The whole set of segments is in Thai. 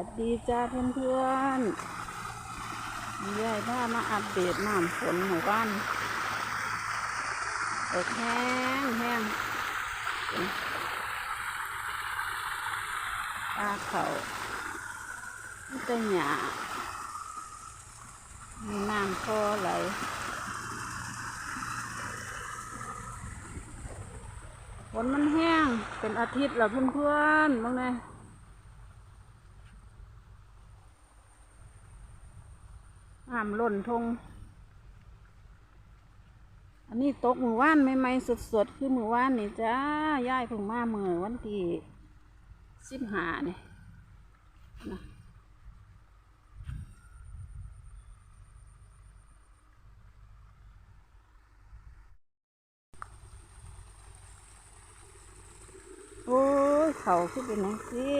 วัสดีจ้าเพื่อนๆยายพามาอัปเดตน้ำฝนหมู่บ้านตกแห้งแห้งปลาเขาต่หยามีน้ำพอไหลฝนมันแห้ง เป็นอาทิตย์แล้วเพื่อนๆบ้างไงำล้นทง อันนี้ตกมือว่านใหม่ๆสดๆคือมือว่านนี่จ้าย่ายเพิ่งมาเมื่อวันที่สิบหาเนี่ยนะโอ้ยเขาขึ้นเป็นนังสิ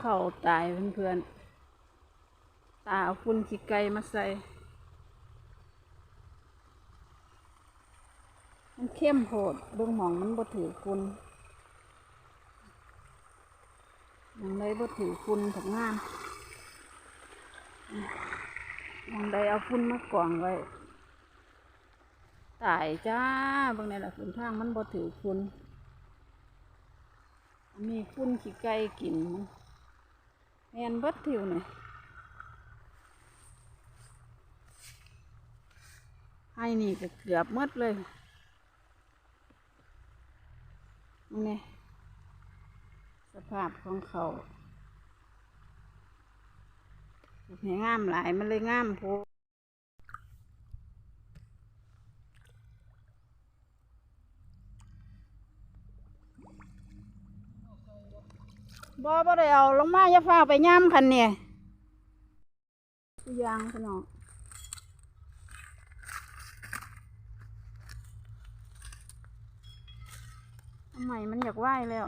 เข่าตายเพื่อนๆ ตาเอาฝุ่นขี้ไก่มาใส่ มันเข้มโหดเบื้องหมองมันบ่ถือฝุ่นยังได้บ่ถือฝุ่นถึงงานยังได้เอาฝุ่นมากองไว้ ตายจ้าเบางในหลักฝุ่นทางมันบ่ถือฝุ่นมีฝุ่นขี้ไก่กินมัน แมนเบิดทิวเนี่ยให้นี่ก็เกือบหมดเลยนี่สภาพของเขาเห็นงามหลายมันเลยงามโพ บ่บ่ได้เอาลงมาอย่าฟ้าไปย่ำคันเนี่ยยางพี่น้องทำไมมันอยากว่ายแล้ว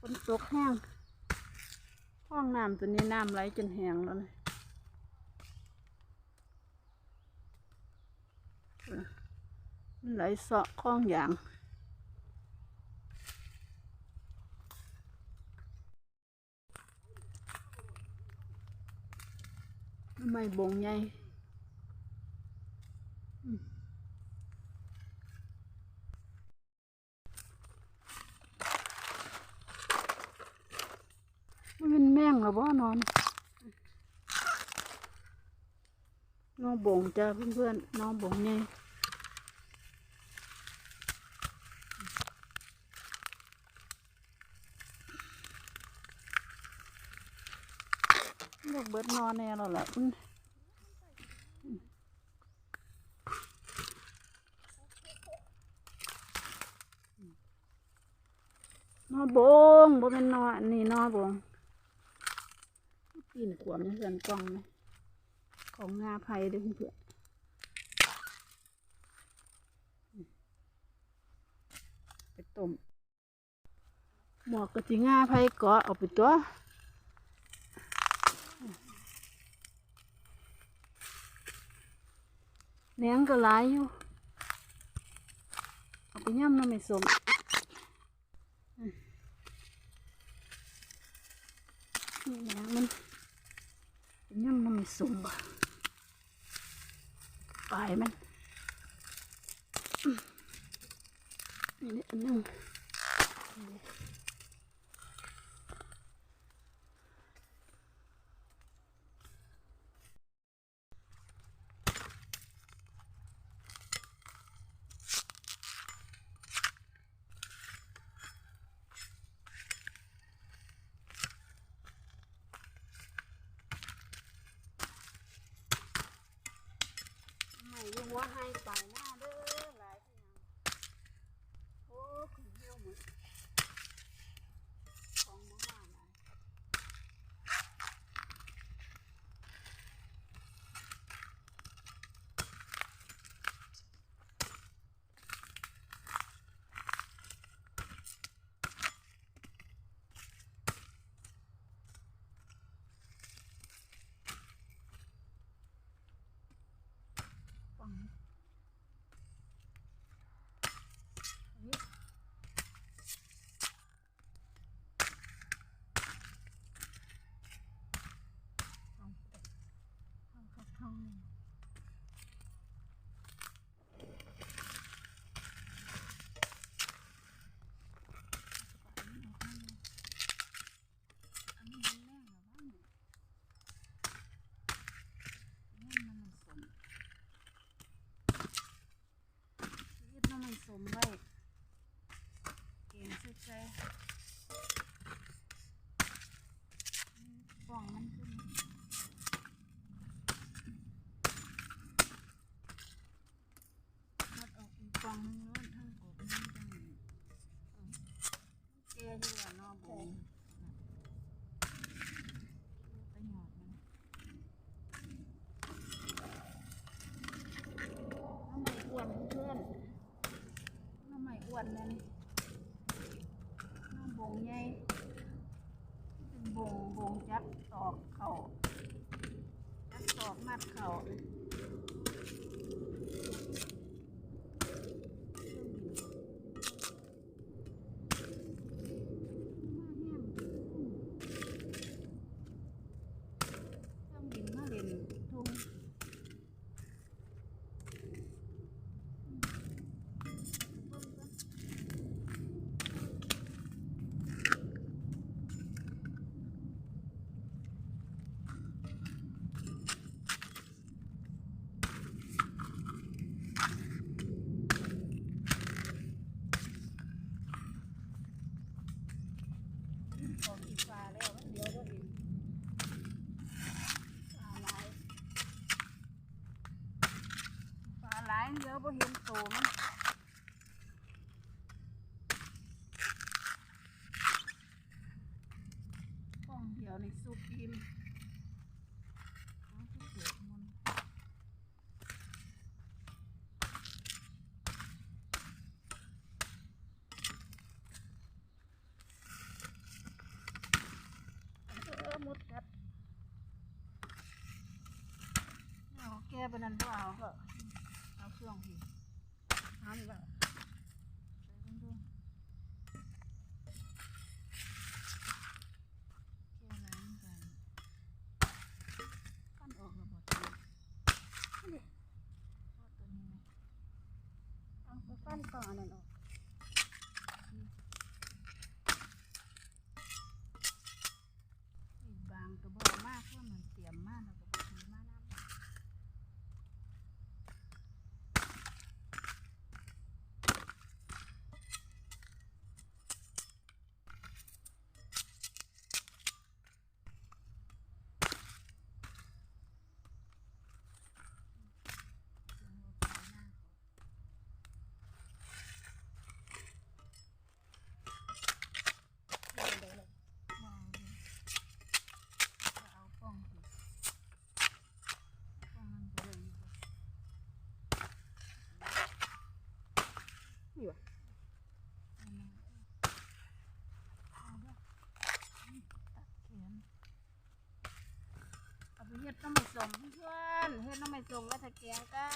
ฝนตกแห้งห้องน้ำตัวนี้น้ำไหลจนแห้งแล้วนะ มันไหลเสาะคล้องอย่างไม่บงใหญ่อืมมันเป็นแม่งเหรอบ่นอนน้องบงจ้าเพื่อน องบงใหญ่เลือกเบิดนอนแน่แล้วล่ะอืมนอบงบ่เป็นนอนนี่นอบงกินขวมในเรือนกล้องไหมของงาไผ่ด้วยเพื่อนไปต้มหมวกกระจิงาไผ่เกาะเอาไปตัว แหนงก็หลายอยู่ เอาไปย่ำน้ำไม่สมอืมนี่แหนงมันไปย่ำน้ำไม่สมบ่ปลายมันอืมนี่อันนึง มไว้ หลายเดี๋ยวก็เห็นโตมันกล้องเดียวในสุกิมเอาที่เกิดมันเออมุดกัดเอาแก้ไปนั่นก็เอาก็ เอาเครื่องพี่หันแล้วใส่กันดูแก้ล้างกันปั้นออกระบบตัวนี่เอาตัวนี้ไหมเอาไปปั้นก่อนอันนั้นออก อีกบางก็บอกมากเพื่อมันเตรียมมากแล้วก็บอกมีมากน้ำวางเลยจะเอาป้องสิป้องมันจะเลยอยู่นี่วะเอาเด้อตัดแขนเอาไปเฮ็ ดน้ำไม่ส่งเพื่อนเฮ็ดน้ำไม่ส่งแล้วถ้าแกงไก่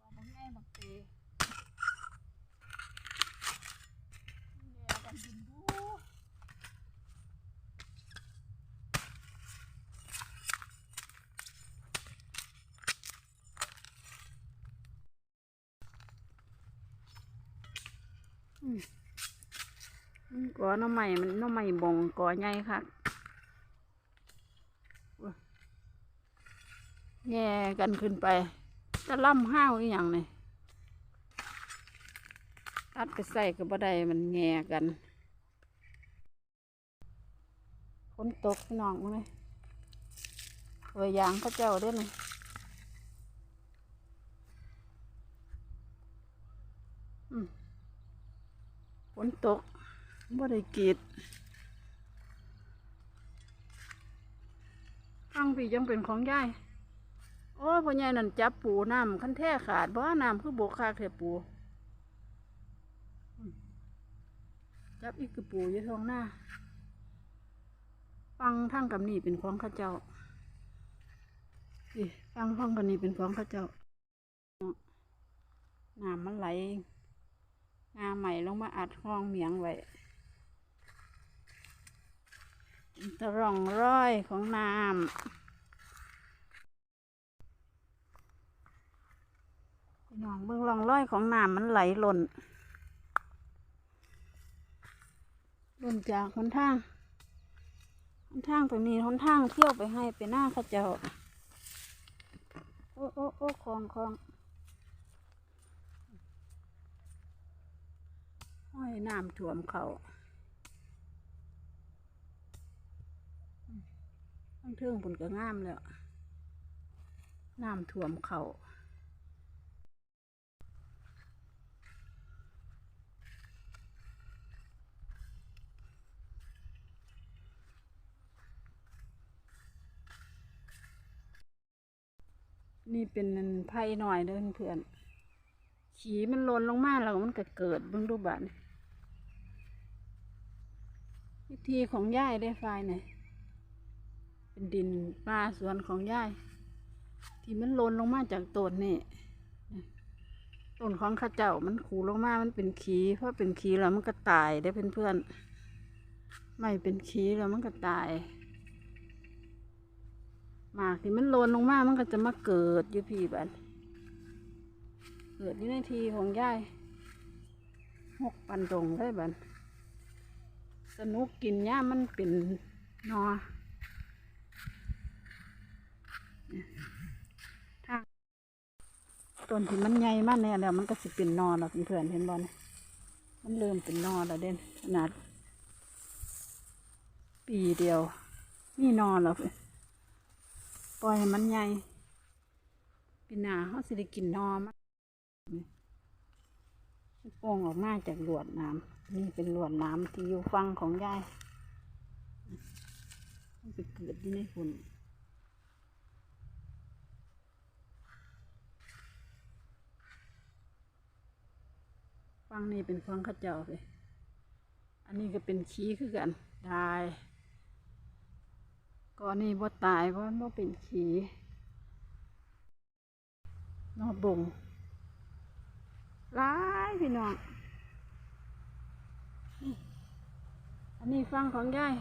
ก็เอามาง่ายบักเตะแย่กันกินดูอืมก่อน้ำใหม่มันน้ำใหม่บงก่อใหญ่ค่ะ แง่กันขึ้นไปจะล่ำห้าวอีหยังเนี่ยตัดไปใส่กับบัไดมันแง่กันฝนตกพี่น้องมั้ยตัวยางเขาเจ้าเด้วยนี่อืมฝนตกบ่ได้กีดข้างพี่ยังเป็นของยาย โอ้พ่อใหญ่นั่นจับปูน้ำคันแท้ขาดบ่น้ำคือบกคากแท้ปู จับอีกคือปูอยู่ท้องหน้า ฟังทั้งกับนี่เป็นของข้าเจ้าฟังฟังกับนี่เป็นของข้าเจ้า น้ำมันไหลงาใหม่ลงมาอัดห้องเหมียงไว้ตร่องร้อยของน้ำ น้องเบื้องร่องร้อยของน้ำมันไหลหล่นหล่นจากหนทางหนทางตรงนี้หนทางเที่ยวไปให้ไปหน้าเข้าเจ้า โอ้โอ้โอ้คลองคลองให้น้ำท่วมเขาทั้งเทิงผลก็งามแล้ว น้ำท่วมเขา นี่เป็นไผ่หน่อยเด้อเพื่อนขีมันหล่นลงมาแล้วมันก็เกิดเบิ่งดูบัดนี่วิธีของย่ายได้ไฟเนี่ยเป็นดินปลาสวนของย่าย ที่มันหล่นลงมาจากต้นนี่ต้นของข้าเจ้ามันขูลงมา มันเป็นขีเพราะเป็นขีแล้วมันก็ตายได้เพื่อนๆไม่เป็นขีแล้วมันก็ตาย หมากที่มันหล่นลงมามันก็จะมาเกิดอยู่พี่บันเกิดอยู่ในทีของยายหกปันตรงได้บันสนุกกินย่ามันเป็นนอทางต้นที่มันใหญ่มากเนี่ยแล้วมันก็สิเป็นนอแล้วเพื่อนเห็นบ่เนี่ยมันเริ่มเป็นนอแล้วเด่นขนาด ปีเดียว นี่นอแล้วเพิ่น ปล่อยให้มันใหญ่ปีหน้าเขาสิได้กินนอมันโป่งออกมาจากหลวดน้ำนี่เป็นหลวดน้ำที่อยู่ฟังของยายมันไปเกิดอยู่ในฝุ่นฟังนี่เป็นฟังข้าเจ้าไปอันนี้ก็เป็นขี้คือกันตาย ก่อนนี้บ่ตายเพราะมันบ่เป็นขีนอบงร้ายพี่น้อง อันนี้ฟังของยาย